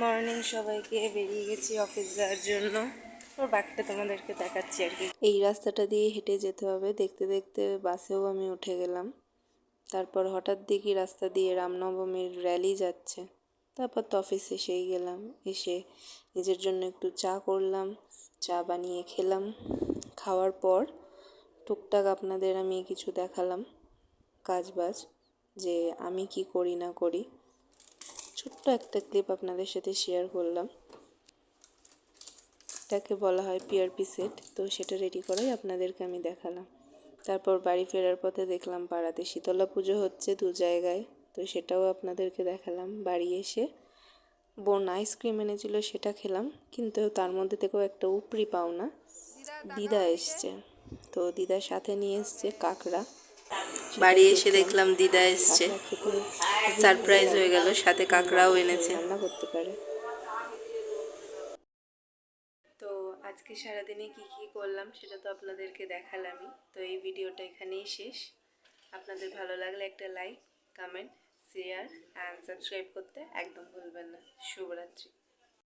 Morning সবাইকে বেরিয়ে গেছি অফিস যাওয়ার জন্য। ওর বাকিটা তোমাদেরকে দেখাচ্ছি আর কি। এই রাস্তাটা দিয়ে হেঁটে যেতে হবে। দেখতে দেখতে বাসেও আমি উঠে গেলাম। তারপর হঠাৎ দেখি রাস্তা দিয়ে রামনবমীর র্যালি যাচ্ছে। তারপর তো অফিস এসেই গেলাম। এসে নিজের জন্য একটু চা করলাম, চা বানিয়ে খেলাম। খাওয়ার পর টুকটাক আপনাদের আমি কিছু দেখালাম। কাজবাজ, যে আমি কি করি না করি। ছোট্ট একটা ক্লিপ আপনাদের সাথে শেয়ার করলাম। এটাকে বলা হয় পিআরপি সেট তো সেটা রেডি করাই আপনাদেরকে আমি দেখালাম। তারপর বাড়ি ফেরার পথে দেখলাম পাড়াতে শীতলা পুজো হচ্ছে দু জায়গায় তো সেটাও আপনাদেরকে দেখালাম। বাড়ি এসে বোন আইসক্রিম এনেছিল সেটা খেলাম কিন্তু তার মধ্যে থেকেও একটা উপরি পাওনা। দিদা এসছে তো দিদার সাথে নিয়ে এসছে কাঁকড়া। বাড়ি এসে দেখলাম দিদা এসছে। সারপ্রাইজ হয়ে গেল সাথে কাঁকড়াও এনেছে। রান্না করতে পারে। তো আজকে সারাদিনে কি কি করলাম সেটা তো আপনাদেরকে দেখালামই। তো এই ভিডিওটা এখানেই শেষ। আপনাদের ভালো লাগলে একটা like comment share and subscribe করতে একদম ভুলবেন না। শুভরাত্রি।